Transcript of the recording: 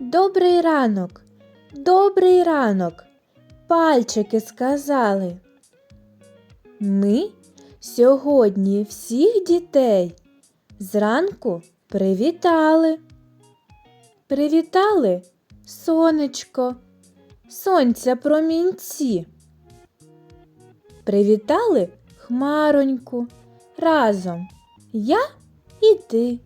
Добрий ранок, добрий ранок, пальчики сказали. Ми сьогодні всіх дітей зранку привітали. Привітали сонечко, сонця промінці. Привітали хмароньку разом я і ти.